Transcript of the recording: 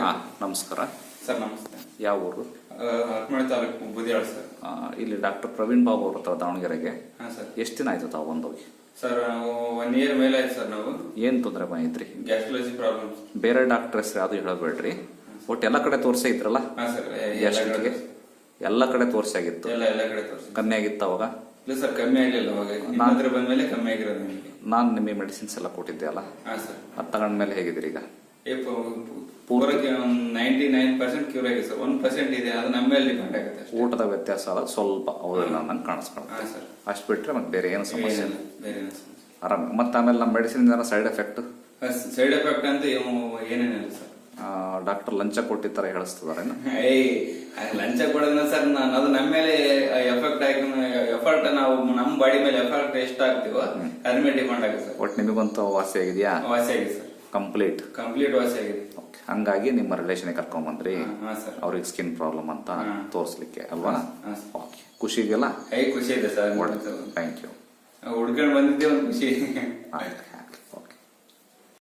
ಹಾ ನಮಸ್ಕಾರ. ಸರ್ ನಮಸ್ತೆ. ಯಾವ ಊರು? ಹರಪನಹಳ್ಳಿ ತಾಲೂಕು ಬುದಿಯಾಳ ಸರ್. ಆ, ಇಲ್ಲಿ ಡಾಕ್ಟರ್ ಪ್ರವೀಣ್ ಬಾಬು ಅವ್ರ ಹತ್ರ ದಾವಣಗೆರೆಗೆ. ಹಾಂ ಸರ್. ಎಷ್ಟು ದಿನ ಆಯ್ತು ತಾವು ಬಂದೋಗಿ? ಸರ್ ಒನ್ ಇಯರ್ ಮೇಲೆ ಆಯ್ತು ಸರ್ ನಾವು. ಏನು ತೊಂದರೆ ಬಂದಿದ್ರಿ? ಗ್ಯಾಸ್ಟ್ರಾಲಜಿ ಪ್ರಾಬ್ಲಮ್ ಬೇರೆ ಡಾಕ್ಟರ್ ಹೆಸರು ಯಾವುದು ಹೇಳಬೇಡ್ರಿ. ಒಟ್ಟು ಎಲ್ಲ ಕಡೆ ತೋರಿಸೇ ಇದ್ರಲ್ಲ? ಹಾಂ ಸರ್. ಎಷ್ಟೊತ್ತಿಗೆ ಎಲ್ಲ ಕಡೆ ತೋರಿಸಾಗಿತ್ತು ಎಲ್ಲ ಎಲ್ಲ ಕಡೆ ತೋರಿಸಿ ಕಮ್ಮಿ ಆಗಿತ್ತು ಅವಾಗ? ಇಲ್ಲ ಸರ್ ಕಮ್ಮಿ ಆಗಲಿಲ್ಲ ಅವಾಗ. ನಿಮ್ಮ ಹತ್ರ ಬಂದ್ಮೇಲೆ ಕಮ್ಮಿ ಆಗಿರೋದು ನಿಮಗೆ. ನಾನು ನಿಮಗೆ ಮೆಡಿಸಿನ್ಸ್ ಎಲ್ಲ ಕೊಟ್ಟಿದ್ದೆ ಅಲ್ಲ? ಹಾಂ ಸರ್. ಅದು ತಗೊಂಡ್ಮೇಲೆ ಹೇಗಿದ್ದೀರಿ ಈಗ? ಏ ಪೂರಕ್ಕೆ ಒಂದು ನೈಂಟಿ ನೈನ್ ಪರ್ಸೆಂಟ್ ಕ್ಯೂರ್ ಆಗಿದೆ ಸರ್. ಒನ್ ಪರ್ಸೆಂಟ್ ಇದೆ ಅದು ನಮ್ಮ ಮೇಲೆ ಡಿಪೆಂಡ್ ಆಗುತ್ತೆ ಅಷ್ಟೇ. ಊಟದ ವ್ಯತ್ಯಾಸ ಅಲ್ಲ ಸ್ವಲ್ಪ ಹೌದಿಲ್ಲ ನಂಗೆ ಕಾಣಿಸ್ಕೊಳ್ಳುತ್ತೆ ಹಾಂ ಸರ್. ಅಷ್ಟು ಬಿಟ್ರೆ ಮತ್ತೆ ಬೇರೆ ಏನು ಸಮಸ್ಯೆ ಇಲ್ಲ. ಏನಿಲ್ಲ ಬೇರೆ ಏನು ಆರಾಮ. ಮತ್ತೆ ಆಮೇಲೆ ನಮ್ಮ medicine side effect side effect ಅಂತ ಏನು ಏನೇನಿಲ್ಲ ಸರ್. ಡಾಕ್ಟರ್ ಲಂಚ ಕೊಟ್ಟಿದ್ದಾರೆ ಹೇಳಿಸ್ತದಾರೇನು ಏಯ್ ಲಂಚ ಕೊಡೋದ್ರ ಸರ್. ನಾನು ಅದು ನಮ್ಮ ಮೇಲೆ ಆಗಿ ಎಫರ್ಟ್ ನಾವು ನಮ್ಮ ಬಾಡಿ ಮೇಲೆ ಎಫರ್ಟ್ ಎಷ್ಟು ಆಗ್ತೀವೋ ಅದ್ರ ಮೇಲೆ ಡಿಪೆಂಡ್ ಆಗುತ್ತೆ ಸರ್. ಒಟ್ಟು ನಿಮಗಂತೂ ವಾಸಿ ಆಗಿದೆಯಾ? ವಾಸಿ ಆಗಿದೆ ಸರ್. ಕಂಪ್ಲೀಟ್ ಕಂಪ್ಲೀಟ್ ವಾಸಿ ಆಗಿದೆ. ಓಕೆ ಹಂಗಾಗಿ ನಿಮ್ಮ ರಿಲೇಷನ್ ಕರ್ಕೊಂಡ್ ಬಂದ್ರಿ ಹಾ ಸರ್. ಅವ್ರಿಗೆ ಸ್ಕಿನ್ ಪ್ರಾಬ್ಲಮ್ ಅಂತ ಹಾ. ತೋರಿಸ್ಲಿಕ್ಕೆ ಅಲ್ವಾ? ಹಾ, ಹಾ, ಓಕೆ ಖುಷಿ ಇದೆಯಲ್ಲ? ಐ ಖುಷಿ ಇದೆ ಸರ್. ಥ್ಯಾಂಕ್ ಯು ಹುಡ್ಕೊಂಡು ಬಂದಿದ್ದೆ ಒಂದು ಖುಷಿ. ಆಯ್ತು.